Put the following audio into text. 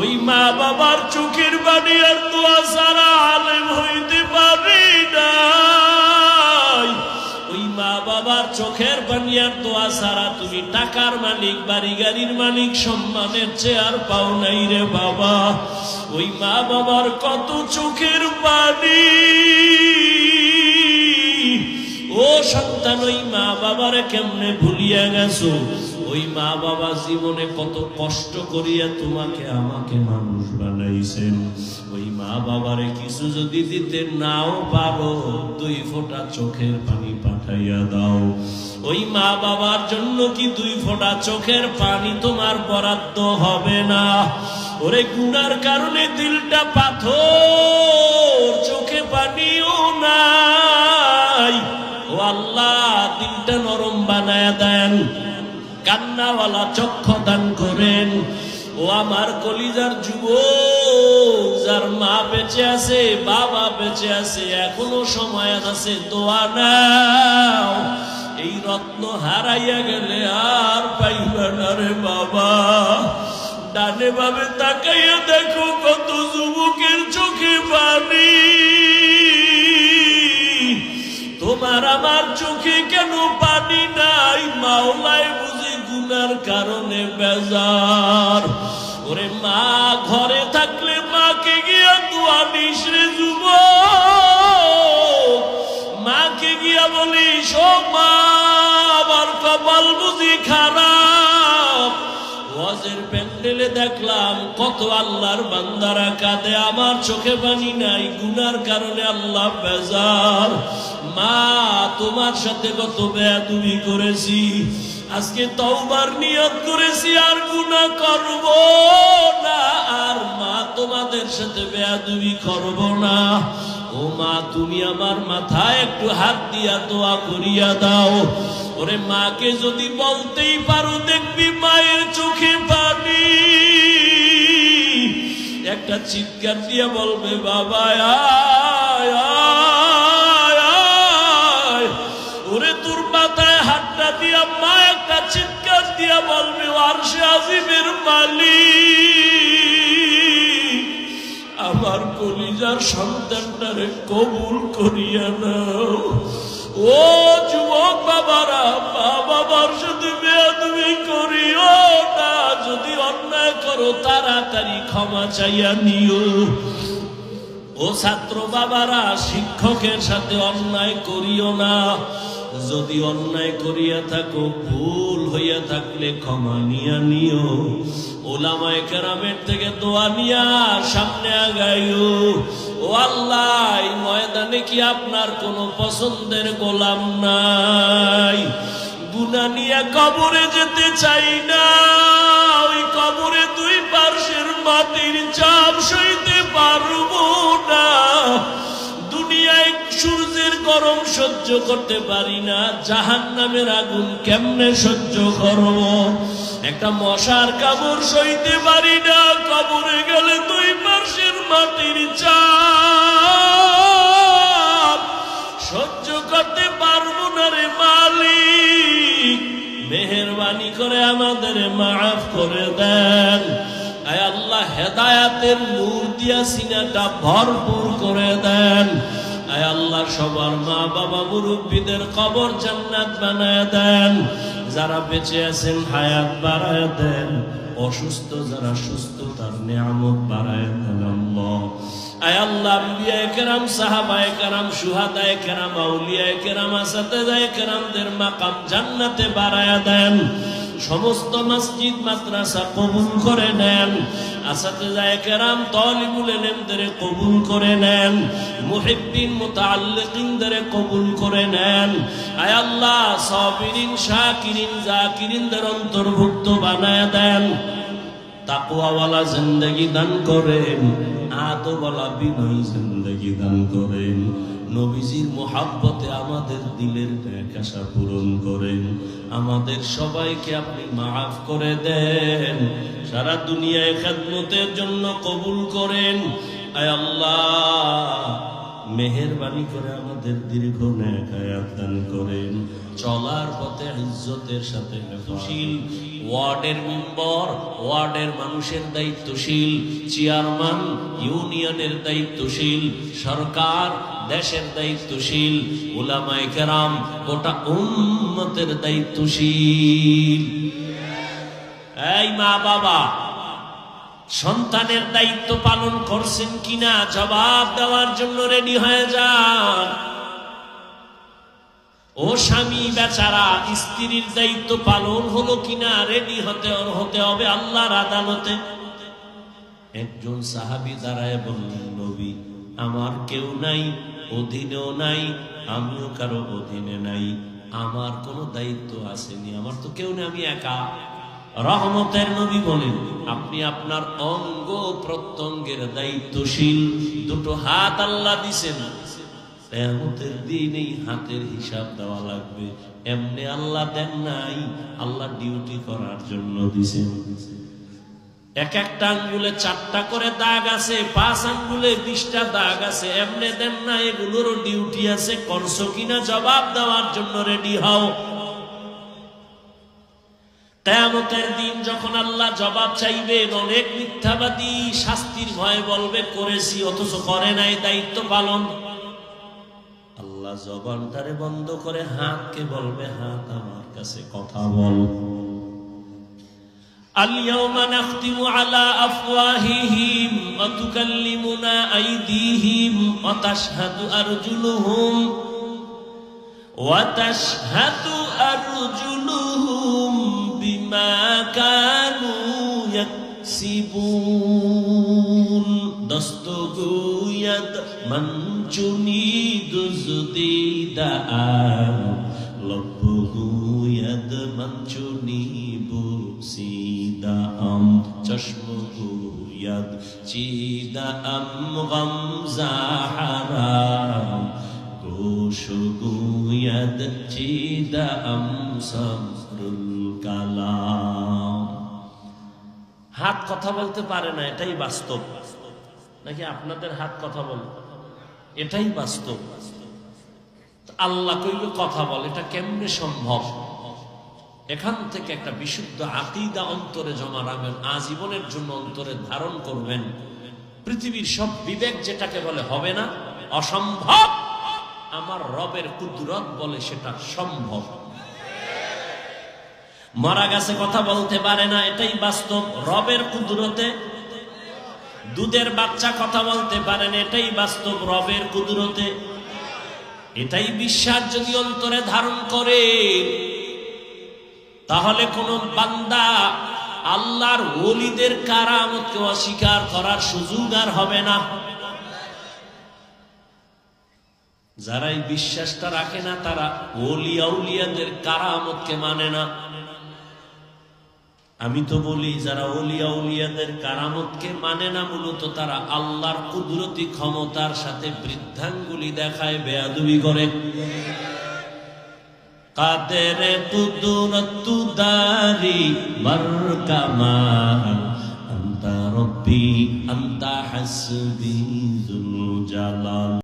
ওই মা বাবার চোখের বাণী আর দোয়া সারা আলেম হইতে পারি নাই। ওই মা বাবার চোখের পানি আর দোয়া সারা তুমি টাকার মালিক বাড়ি গাড়ির মালিক, সম্মানের চেয়ার পাও নাই রে বাবা। ওই মা বাবার কত চোখের পানি ও সন্তান, ওই মা বাবারে কেমনে ভুলিয়া গেছো? ওই মা বাবা জীবনে কত কষ্ট করিয়া তোমাকে আমাকে মানুষ বানাইছেন। ওই মা বাবারে কিছু যদি দিতে নাও পারো, দুই ফোঁটা চোখের পানি পাঠাইয়া দাও। ওই মা বাবার জন্য কি দুই ফোঁটা চোখের পানি তোমার বরাদ্দ হবে না? ওরে গুনার কারণে দিলটা পাথর। কান্নাওয়ালা চক্ষু দান করেন। ও আমার কলিজার যুব যার মা বেঁচে আছে, বাবা বেঁচে আছে, এখনও সময় আছে, দোয়া নাও। এই রত্ন হারাইয়া গেলে আর পাইবা না রে বাবা। ডানে ভাবে তাকাইয়া দেখো কত যুবকের চোখে পানি। তোমার আমার চোখে কেন পানি নাই? মাওলায় বুঝি গুনার কারণে বেজার। ওরে মা, ঘরে থাকলে মাকে গিয়া দোয়া নিস রে যুব মাকে গিয়া বলিস, ও মা কপাল বুঝি খারাপ। ওয়াজের প্যান্ডেলে দেখলাম, কত আল্লাহর বান্দারা কাঁদে। আমার চোখে পানি নাই, গুনার কারণে আল্লাহ বেজার। মা, তোমার সাথে কত বেয়াদুবি করেছি। আজকে তওবার নিয়ত করেছি, আর গুনাহ করব না। আর মা তোমাদের সাথে বেয়াদুবি করব না। ও মা, তুমি আমার মাথায় একটু হাত দিয়া দোয়া করিয়া দাও। ওরে মাকে যদি বলতেই পারো, দেখবি মায়ের চোখে পানি। একটা চিৎকার দিয়ে বলবে, বাবা। ওরে তোর মাথায় হাতটা দিয়া মা একটা চিৎকার দিয়া বলবে আর সে আজিমের মালিক, আমার কলিজার সন্তানটারে কবুল করিয়া নাও। ও যুবক বাবারা, মা বাবার সাথে বেয়াদবি করিও না, যদি অন্যায় করো, তাড়াতাড়ি ক্ষমা চাইয়া নিও। ও ছাত্র বাবারা, শিক্ষকের সাথে অন্যায় করিও না। যদি অন্যায় করিয়া থাকো, ভুল হইয়া থাকলে ক্ষমা নিয়া নিও। ওলামায় কেরামের থেকে দোয়া নিয়া সামনে আগাইও। ও আল্লাহ ময়দানে কি আপনার কোনো পছন্দের গোলাম নাই? গুনা নিয়া কবরে যেতে চাই না। করতে পারি না। জাহান নামের আগুন কেমনে সহ্য করব? একটা মশার কামড় সইতে পারি না। কবরে গেলে দুই পার্শ্বের মাটির চাপ। সহ্য করতে পারব না রে মালিক। মেহরবানি করে আমাদের মাফ করে দেন। আয় আল্লাহ, হেদায়াতের নূর দিয়া সিনাটা ভরপুর করে দেন। আয় আল্লাহ সবার মা বাবা মুরব্বীদের কবর জান্নাত বানায় দেন। যারা বেঁচে আছেন, হায়াত বাড়ায় দেন। অসুস্থ যারা সুস্থ, তার নিয়ামত বাড়ায় দেন আয় আল্লাহ কেরাম কেরাম আউলিয়ায়ে কেরাম মাকাম জান্নাতে বাড়ায়া দেন। সমস্ত মসজিদ মাদ্রাসা কবুল করে নেন। আসাতেজায়ে কেরাম তালিবুল ইলমদের কবুল করে নেন। মুহিব্বিন মুতাআল্লিকিনদের কবুল করে নেন। আয় আল্লাহ, সাবিরিন, শাকিরিন জাকিরিনদের অন্তর্ভুক্ত বানায় দেন। তাকুয়াওয়ালা জিন্দগি দান করেন আদবলা বিনয় জিন্দগি দান করেন। নবীজির মোহাব্বতে আমাদের দিলের আশা পূরণ করেন। আমাদের সবাইকে আপনি মাফ করে দেন। সারা দুনিয়ায় খেদমতের জন্য কবুল করেন। আয় আল্লাহ, মেহেরবানি করে আমাদের দীর্ঘ ন্যায় করেন। চলার পথে ইজ্জতের সাথে সুশীল ওয়ার্ডের মেম্বার, ওয়ার্ডের মানুষের দায়িত্বশীল, চেয়ারম্যান, ইউনিয়নের দায়িত্বশীল, সরকার দেশের দায়িত্বশীল উলামায়ে কেরাম গোটা উম্মতের দায়িত্বশীল। এই মা বাবা, সন্তানের দায়িত্ব পালন করছেন কিনা জবাব দেওয়ার জন্য রেডি হয়ে যান। ও স্বামী বেচারা, স্ত্রীর দায়িত্ব পালন হলো কিনা রেডি হতে হতে হবে আল্লাহর আদালতে। একজন সাহাবি দাঁড়ায় বললেন, নবী, আমার কেউ নাই অধীনেও নাই, আমিও কারও অধীনে নাই। আমার কোনো দায়িত্ব আসেনি, আমার তো কেউ নেই, আমি একা। রহমতের নবী বলেন, আপনি আপনার অঙ্গ প্রত্যঙ্গের দায়িত্বশীল, দুটো হাত আল্লাহ দিছেন। কেয়ামতের দিন এই হাতের হিসাব দেওয়া লাগবে। এমনি আল্লাহ দেন নাই, আল্লাহ ডিউটি করার জন্য দিছেন। এক একটা আঙ্গুলে চারটা করে দাগ আছে, পাঁচ আঙ্গুলে বিশটা দাগ আছে, এমনি দেন না এগুলোরও ডিউটি আছে, করছ কিনা জবাব দেওয়ার জন্য রেডি হও। কেয়ামতের দিন যখন আল্লাহ জবাব চাইবেন, অনেক মিথ্যাবাদী শাস্তির ভয় বলবে, করেছি, অথচ করে নাই, দায়িত্ব পালন। আল্লাহ জবানটারে বন্ধ করে হাতকে বলবে, হাত আমার কাছে কথা বল। اليوم نختم على أفواههم وتكلمنا أيديهم وتشهد أرجلهم وتشهد أرجلهم بما كانوا يكسبون. دستگوید من چونی دزدیده ام بوسیده ام چشم گوید چیده ام غمزه حرام گوش گوید چیده ام صبر الکلام হাত কথা বলতে পারে না এটাই বাস্তব নাকি আপনাদের হাত কথা বলে এটাই বাস্তব আল্লাহ কইলে কথা বলে এটা কেমনে সম্ভব এখান থেকে একটা বিশুদ্ধ আকিদা অন্তরে জমা রাখবেন, আজীবনের জন্য অন্তরে ধারণ করবেন। পৃথিবীর সব বিবেক যেটাকে বলে হবে না, অসম্ভব। আমার রবের কুদরত বলে সেটা সম্ভব। মারা গেছে কথা বলতে পারে না, এটাই বাস্তব। রবের কুদরতে দুধের বাচ্চা কথা বলতে পারে না, এটাই বাস্তব। রবের কুদরতে এটাই বিশ্বাস যদি অন্তরে ধারণ করে তাহলে কোন বান্দা আল্লাহর ওলিদের কারামতকে অস্বীকার করার সুযোগ আর হবে না। যারা এই বিশ্বাসটা রাখে না, তারা ওলিয়া উলিয়াদের কারামতকে মানে না। আমি তো বলি, যারা ওলিয়া উলিয়াদের কারামতকে মানে না, মূলত তারা আল্লাহর কুদরতি ক্ষমতার সাথে বৃদ্ধাঙ্গুলি দেখায়, বেয়াদুবি করে। কাদের কুদরত দারি মারকামাল আন্তা রব্বি আন্তা হাসবি জুল জালাল।